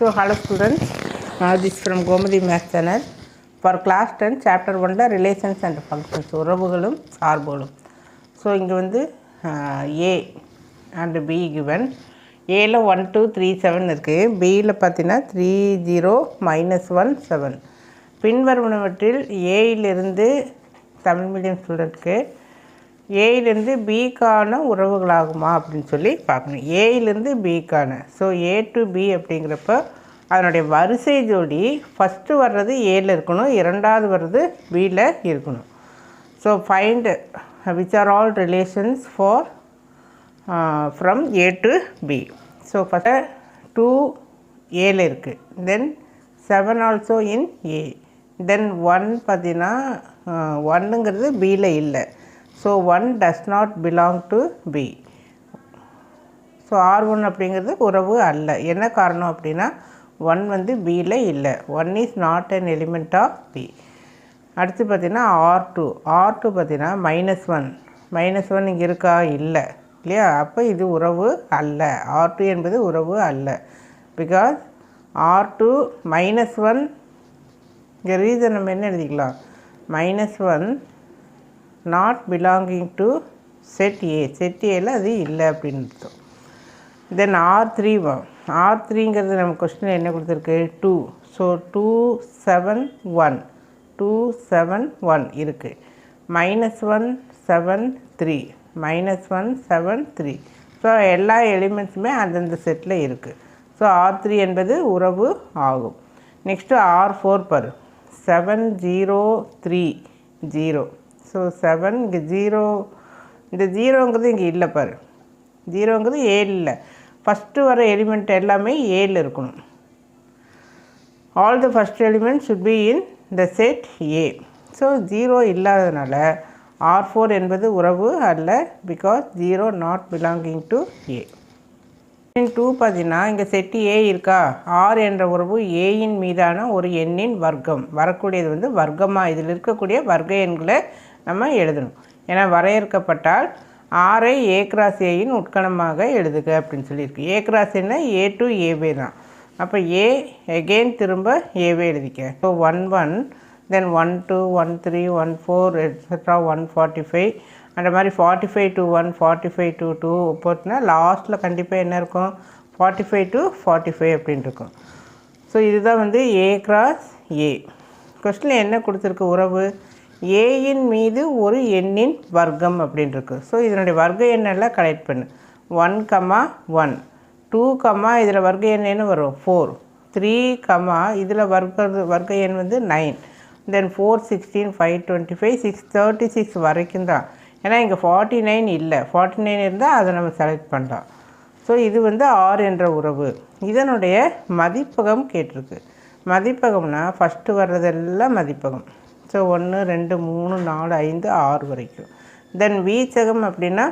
So, hello students, uh, this is from Gomadi Math channel. For class 10, chapter 1 ல relations and functions. உறவுகளும் சார்புகளும். So இங்கே வந்து A and B given ஏல one two three seven இருக்குது பியில் பார்த்தீங்கன்னா three zero minus one seven பின்வருவனவற்றில் ஏயிலிருந்து Tamil medium ஸ்டூடெண்ட்க்கு ஏயிலேருந்து பிக்கான உறவுகளாகுமா அப்படின்னு சொல்லி பார்க்கணும். ஏயிலேருந்து பிக்கான ஸோ ஏ டு பி அப்படிங்கிறப்ப அதனுடைய வரிசை ஜோடி ஃபஸ்ட்டு வர்றது ஏயில் இருக்கணும் இரண்டாவது வர்றது பியில் இருக்கணும். So find which are all relations for from A to B so first two ஏல இருக்குது then seven also in A then one பார்த்தீங்கன்னா uh, ஒன்னுங்கிறது பியில் இல்லை. So one does not belong to B so R one அப்படிங்கிறது உறவு அல்ல. என்ன காரணம் அப்படின்னா ஒன் வந்து பியில் இல்லை. One is not an element of B அடுத்து பார்த்தீங்கன்னா ஆர் டூ ஆர் டூ பார்த்தீங்கன்னா மைனஸ் ஒன் மைனஸ் ஒன் இங்கே இருக்கா? இல்லை. இல்லையா? அப்போ இது உறவு அல்ல. ஆர் டூ என்பது உறவு அல்ல. Because R two minus one இங்கே ரீசன் நம்ம என்ன எழுதிக்கலாம்? Minus one not belonging to set A set ஏல அது இல்லை அப்படின்னு அர்த்தம். தென் ஆர் த்ரீ வா ஆர் த்ரீங்கிறது நம்ம கொஸ்டின் என்ன கொடுத்துருக்கு? Two so two seven one two seven one இருக்குது minus one seven three minus one seven three so எல்லா எலிமெண்ட்ஸுமே அந்தந்த செட்டில் இருக்குது ஸோ ஆர் த்ரீ என்பது உறவு ஆகும். Next R four per. Seven zero three zero so seven இங்கே zero இந்த ஜீரோங்கிறது இங்கே இல்லை பாரு. ஜீரோங்கிறது ஏழு இல்லை. ஃபஸ்ட்டு வர எலிமெண்ட் எல்லாமே ஏழில் இருக்கணும். All the first element should be in the set A so zero இல்லாததுனால ஆர் ஃபோர் என்பது உறவு அல்ல because zero not belonging to A two பார்த்தீங்கன்னா இங்கே செட்டு ஏ இருக்கா? ஆர் என்ற உறவு ஏயின் மீதான ஒரு எண்ணின் வர்க்கம். வரக்கூடியது வந்து வர்க்கமாக இதில் இருக்கக்கூடிய வர்க்க எண்களை நம்ம எழுதணும். ஏன்னா வரையறுக்கப்பட்டால் ஆரை ஏ கிராஸ் ஏயின் உட்கணமாக எழுதுக அப்படின்னு சொல்லியிருக்கு. ஏ கிராஸ் என்ன ஏ டு ஏவே தான். அப்போ ஏ எகெயின் திரும்ப ஏவே எழுதிக்க. So one one then one two one three one four etcetera one forty five அந்த மாதிரி forty five to one forty five two two போட்டுனா லாஸ்ட்டில் கண்டிப்பாக என்ன இருக்கும்? Forty five to forty five அப்படின்னு இருக்கும். ஸோ இதுதான் வந்து ஏ கிராஸ் ஏ கொஸ்டினில் என்ன கொடுத்துருக்கு உறவு? ஏயின் மீது ஒரு எண்ணின் வர்க்கம் அப்படின்ட்டுருக்கு ஸோ இதனுடைய வர்க்க எண்ணெல்லாம் கலெக்ட் பண்ணு. One comma one two comma இதில் வர்க்க எண்ணெய்னு வரும்? ஃபோர் த்ரீ கமா இதில் வர்க்க வர்க்க எண் வந்து nine then four sixteen five twenty five six thirty six வரைக்கும் தான். ஏன்னா இங்கே ஃபார்ட்டி நைன் இல்லை. ஃபார்ட்டி நைன் இருந்தால் அதை நம்ம செலக்ட் பண்ணலாம். ஸோ இது வந்து ஆர் என்ற உறவு. இதனுடைய மதிப்பகம் கேட்டிருக்கு. மதிப்பகம்னா ஃபஸ்ட்டு வர்றதெல்லாம் மதிப்பகம். ஸோ ஒன்று ரெண்டு மூணு நாலு ஐந்து ஆறு வரைக்கும். தென் வீச்சகம் அப்படின்னா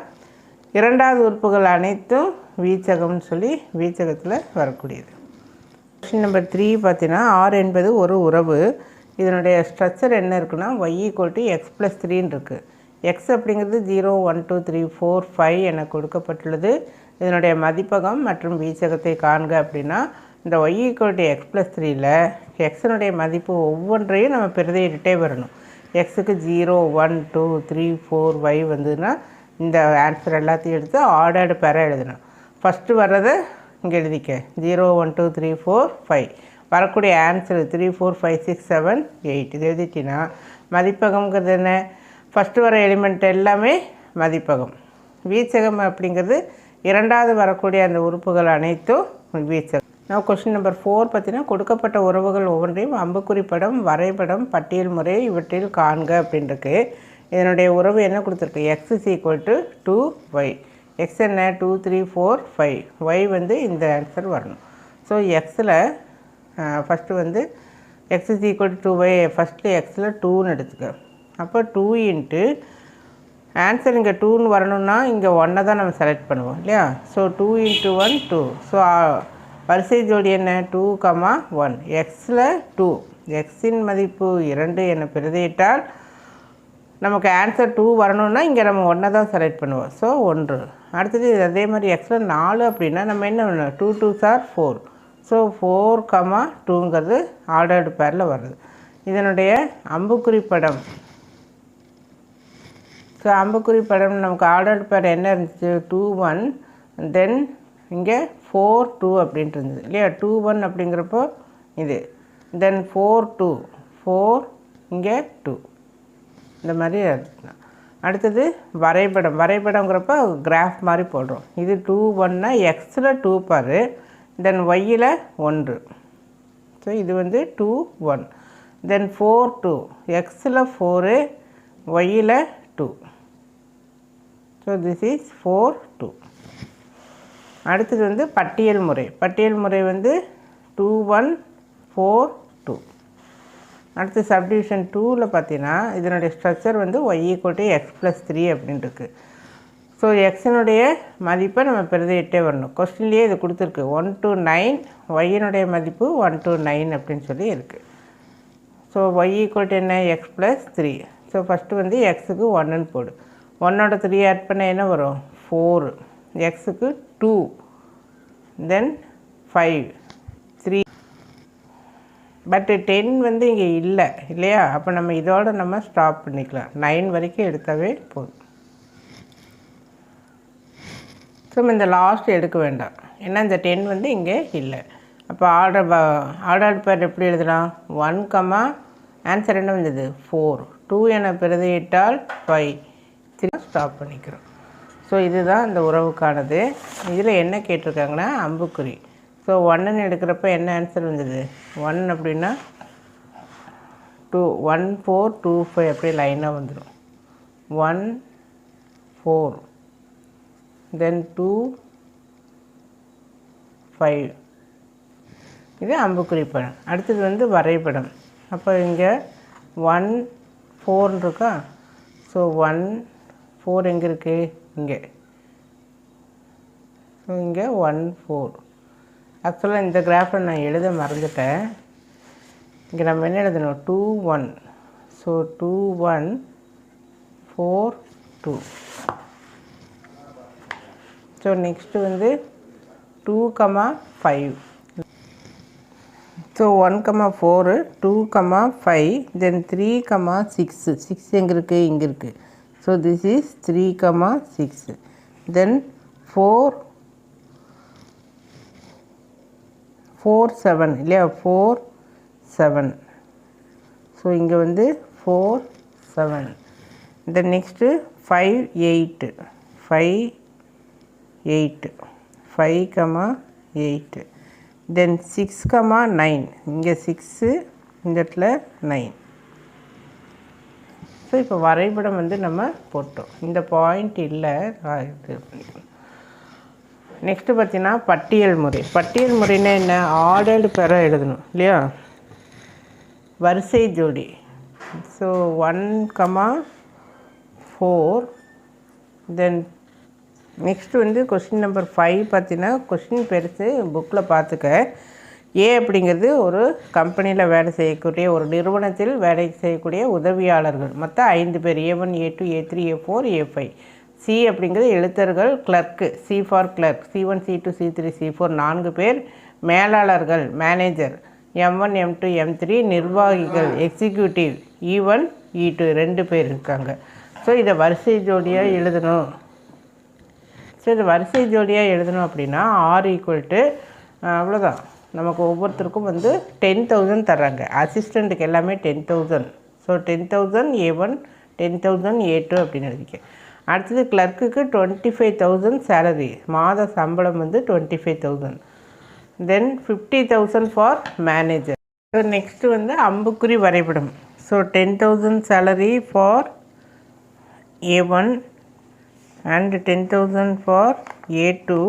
இரண்டாவது உறுப்புகள் அனைத்தும் வீச்சகம்னு சொல்லி வீச்சகத்தில் வரக்கூடியது. கொஷின் நம்பர் த்ரீ பார்த்தீங்கன்னா ஆர் என்பது ஒரு உறவு. இதனுடைய ஸ்ட்ரக்சர் என்ன இருக்குன்னா y equal to x plus த்ரீன்னு இருக்குது எக்ஸ் அப்படிங்கிறது zero one two three four five என கொடுக்கப்பட்டுள்ளது. இதனுடைய மதிப்பகம் மற்றும் வீச்சகத்தை காண்க அப்படின்னா இந்த y equal to x plus த்ரீயில் எக்ஸினுடைய மதிப்பு ஒவ்வொன்றையும் நம்ம பிரதியிட்டே வரணும். எக்ஸுக்கு zero one two three four y வந்ததுன்னா இந்த ஆன்சர் எல்லாத்தையும் எடுத்து ஆர்டர்டு பெற எழுதணும். ஃபஸ்ட்டு வர்றதை இங்கே எழுதிக்க. Zero one two three four five வரக்கூடிய answer three four five six seven eight இது எழுதிட்டிங்கன்னா மதிப்பகம்ங்கிறது என்ன? ஃபஸ்ட்டு வர எலிமெண்ட் எல்லாமே மதிப்பகம். வீச்சகம் அப்படிங்கிறது இரண்டாவது வரக்கூடிய அந்த உறுப்புகள் அனைத்தும் வீச்சகம். நான் கொஸ்டின் நம்பர் ஃபோர் பார்த்தீங்கன்னா கொடுக்கப்பட்ட உறவுகள் ஒவ்வொன்றையும் அம்புக்குறி படம் வரைபடம் பட்டியல் முறை இவற்றில் காண்க அப்படின்ருக்கு. இதனுடைய உறவு என்ன கொடுத்துருக்கு? X is equal to two y x என்ன? Two three four five y வந்து இந்த ஆன்சர் வரணும். ஸோ எக்ஸில் ஃபஸ்ட்டு வந்து x is equal to two y first எக்ஸில் டூன்னு எடுத்துக்க. அப்போ டூ இன்ட்டு ஆன்சர் இங்கே டூன்னு வரணும்னா இங்கே ஒன்னை தான் நம்ம செலக்ட் பண்ணுவோம் இல்லையா? So two into one two so வரிசை ஜோடி என்ன டூ கமா ஒன் எக்ஸில் டூ எக்ஸின் மதிப்பு இரண்டு என பிரதியிட்டால் நமக்கு ஆன்சர் டூ வரணும்னா இங்கே நம்ம ஒன்றை தான் செலக்ட் பண்ணுவோம். ஸோ ஒன்று. அடுத்தது அதே மாதிரி எக்ஸில் நாலு அப்படின்னா நம்ம என்ன பண்ணணும்? Two two sir four so four comma டூங்கிறது ordered பேரில் வருது. இதனுடைய அம்புக்குறி படம் ஸோ அம்புக்குறி படம் நமக்கு ஆர்டர்டு பேர் என்ன இருந்துச்சு? டூ ஒன் தென் இங்கே ஃபோர் டூ அப்படின்ட்டு இருந்தது இல்லையா? டூ ஒன் அப்படிங்கிறப்போ இது. தென் ஃபோர் டூ ஃபோர் இங்கே டூ இந்த மாதிரி அடுத்தது வரைபடம். வரைபடங்கிறப்ப கிராஃப் மாதிரி போடுறோம். இது டூ ஒன்னா எக்ஸில் டூ பாரு. தென் ஒய்யில் ஒன்று. ஸோ இது வந்து two one then four two எக்ஸில் four ஒய்யில் two so this is four two அடுத்தது வந்து பட்டியல் முறை. பட்டியல் முறை வந்து டூ ஒன் ஃபோர் டூ அடுத்து சப்டிவிஷன் டூவில் பார்த்தீங்கன்னா இதனுடைய ஸ்ட்ரக்சர் வந்து y equal to x plus three அப்படின்ட்டுருக்கு so எக்ஸினுடைய மதிப்பை நம்ம பிரதியிட்டே வரணும். கொஸ்டின்லேயே இது கொடுத்துருக்கு. ஒன் டு நைன் ஒய்யினுடைய மதிப்பு ஒன் டு நைன் அப்படின்னு சொல்லி இருக்குது ஸோ ஒய் ஈக்குவல் டு என்ன? X plus three so first வந்து எக்ஸுக்கு ஒன்றுன்னு போடு. ஒன்னோட த்ரீ ஆட் பண்ண என்ன வரும்? ஃபோரு எக்ஸுக்கு two then five three but ten வந்து இங்கே இல்லை இல்லையா? அப்போ நம்ம இதோட நம்ம ஸ்டாப் பண்ணிக்கலாம். நைன் வரைக்கும் எடுத்தாவே போதும். ஸோ இந்த லாஸ்ட் எடுக்க வேண்டாம். ஏன்னா இந்த டென் வந்து இங்கே இல்லை. அப்போ ஆர்டர் ஆர்டர் பேர் எப்படி எழுதலாம்? ஒன் கம்மா ஆன்சர் என்ன வந்தது? ஃபோர் டூ என பிரதியிட்டால் ஃபைவ் த்ரீ ஸ்டாப் பண்ணிக்கிறோம். ஸோ இதுதான் இந்த உறவுக்கானது. இதில் என்ன கேட்டிருக்காங்கன்னா அம்புக்குறி. ஸோ ஒன்றுன்னு எடுக்கிறப்ப என்ன ஆன்சர் வந்தது? ஒன் அப்படின்னா two one four two five அப்படியே லைனாக வந்துடும் one four then two five இது அம்புக்குறி படம். அடுத்தது வந்து வரைபடம். அப்போ இங்கே ஒன் ஃபோர்னு இருக்கா? ஸோ ஒன் ஃபோர் எங்கே இருக்குது இங்கே. ஸோ இங்கே ஒன் ஃபோர் ஆக்சுவலாக இந்த கிராஃபில் நான் எழுத மறந்துட்டேன். இங்கே நம்ம என்ன எழுதணும்? Two one so two one four two so next வந்து two comma five so one comma four two comma five then three comma six six எங்கே இருக்குது இங்கே இருக்குது so this is three comma six then four four seven இல்லையா? Four seven so இங்கே வந்து four seven then next five eight five eight five comma 8 then six comma nine இங்கே six இந்த இடத்துல நைன் ஸோ இப்போ வரைபடம் வந்து நம்ம போட்டோம். இந்த பாயிண்ட் இல்லை. இது நெக்ஸ்ட்டு பார்த்தீங்கன்னா பட்டியல் முறை. பட்டியல் முறைன்னா என்ன? ஆர்டர்டு பெற எழுதணும் இல்லையா? வரிசை ஜோடி. So one comma four then next வந்து கொஸ்டின் நம்பர் ஃபைவ் பார்த்தீங்கன்னா கொஸ்டின் பெருசு புக்கில் பார்த்துக்க. ஏ அப்படிங்கிறது ஒரு கம்பெனியில் வேலை செய்யக்கூடிய ஒரு நிறுவனத்தில் வேலை செய்யக்கூடிய உதவியாளர்கள். மொத்தம் ஐந்து பேர். A one A two A three A four A five. C அப்படிங்கிறது எழுத்தர்கள் clerk. C for clerk. C one C two C three C four நான்கு பேர். மேலாளர்கள் manager. M one M two M three நிர்வாகிகள் executive. E one E two ரெண்டு பேர் இருக்காங்க. So இதை வரிசை ஜோடியாக எழுதணும். ஸோ இதை வரிசை ஜோடியாக எழுதணும் அப்படின்னா ஆர் ஈக்குவல் டு அவ்வளோதான் நமக்கு ஒவ்வொருத்தருக்கும் வந்து டென் தௌசண்ட் தர்றாங்க. அசிஸ்டண்ட்டுக்கு எல்லாமே ten thousand so ten thousand A one ten thousand A two அப்படின்னு எழுதிக்க. அடுத்தது கிளர்க்குக்கு டுவெண்ட்டி ஃபைவ் தௌசண்ட் சேலரி மாத சம்பளம் வந்து twenty five thousand then fifty thousand for manager so next வந்து அம்புக்குறி வரைபடம். So ten thousand salary for A one and ten thousand for A two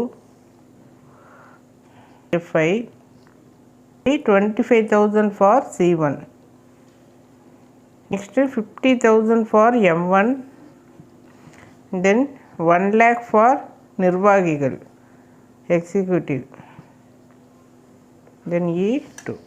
five 25000 for C1 next 50000 for M1 then 1 lakh for Nirvagigal executive. Then E2